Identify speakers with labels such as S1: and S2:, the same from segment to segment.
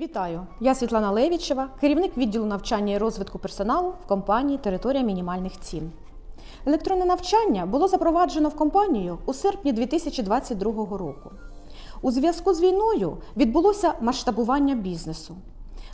S1: Вітаю! Я Світлана Левічева, керівник відділу навчання і розвитку персоналу в компанії Територія мінімальних цін. Електронне навчання було запроваджено в компанію у серпні 2022 року. У зв'язку з війною відбулося масштабування бізнесу.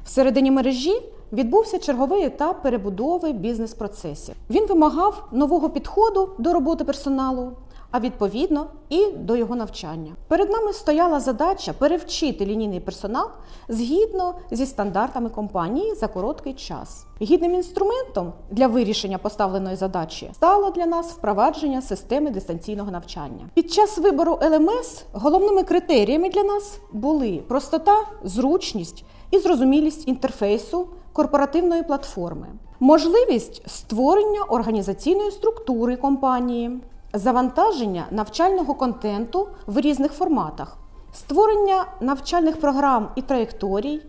S1: Всередині мережі відбувся черговий етап перебудови бізнес-процесів. Він вимагав нового підходу до роботи персоналу, а відповідно і до його навчання. Перед нами стояла задача перевчити лінійний персонал згідно зі стандартами компанії за короткий час. Гідним інструментом для вирішення поставленої задачі стало для нас впровадження системи дистанційного навчання. Під час вибору ЛМС головними критеріями для нас були простота, зручність і зрозумілість інтерфейсу корпоративної платформи, можливість створення організаційної структури компанії, завантаження навчального контенту в різних форматах, створення навчальних програм і траєкторій,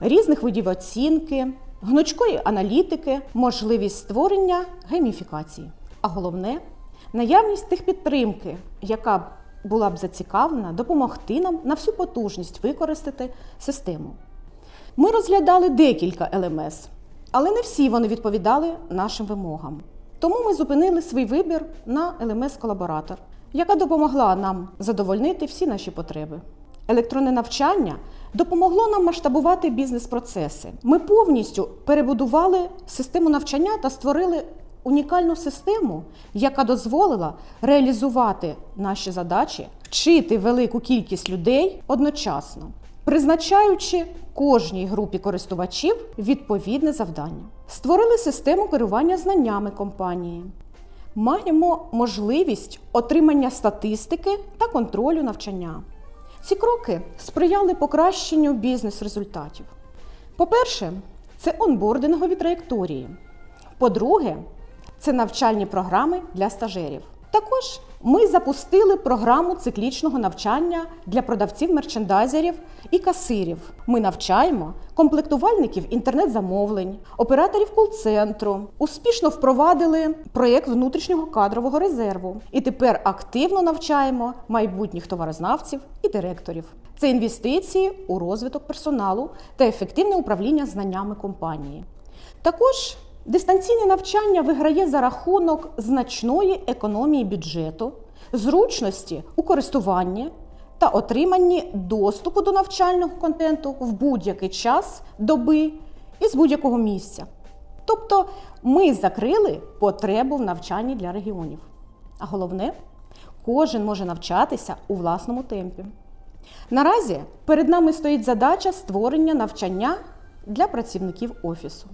S1: різних видів оцінки, гнучкої аналітики, можливість створення гейміфікації. А головне наявність техпідтримки, яка б була б зацікавлена допомогти нам на всю потужність використати систему. Ми розглядали декілька ЛМС, але не всі вони відповідали нашим вимогам. Тому ми зупинили свій вибір на ЛМС-колаборатор, яка допомогла нам задовольнити всі наші потреби. Електронне навчання допомогло нам масштабувати бізнес-процеси. Ми повністю перебудували систему навчання та створили унікальну систему, яка дозволила реалізувати наші задачі, вчити велику кількість людей одночасно, призначаючи кожній групі користувачів відповідне завдання. Створили систему керування знаннями компанії. Маємо можливість отримання статистики та контролю навчання. Ці кроки сприяли покращенню бізнес-результатів. По-перше, це онбордингові траєкторії. По-друге, це навчальні програми для стажерів. Також ми запустили програму циклічного навчання для продавців мерчендайзерів і касирів. Ми навчаємо комплектувальників інтернет-замовлень, операторів кол-центру. Успішно впровадили проєкт внутрішнього кадрового резерву і тепер активно навчаємо майбутніх товарознавців і директорів. Це інвестиції у розвиток персоналу та ефективне управління знаннями компанії. Також Дистанційне навчання виграє за рахунок значної економії бюджету, зручності у користуванні та отриманні доступу до навчального контенту в будь-який час доби і з будь-якого місця. Тобто ми закрили потребу в навчанні для регіонів. А головне, кожен може навчатися у власному темпі. Наразі перед нами стоїть задача створення навчання для працівників офісу.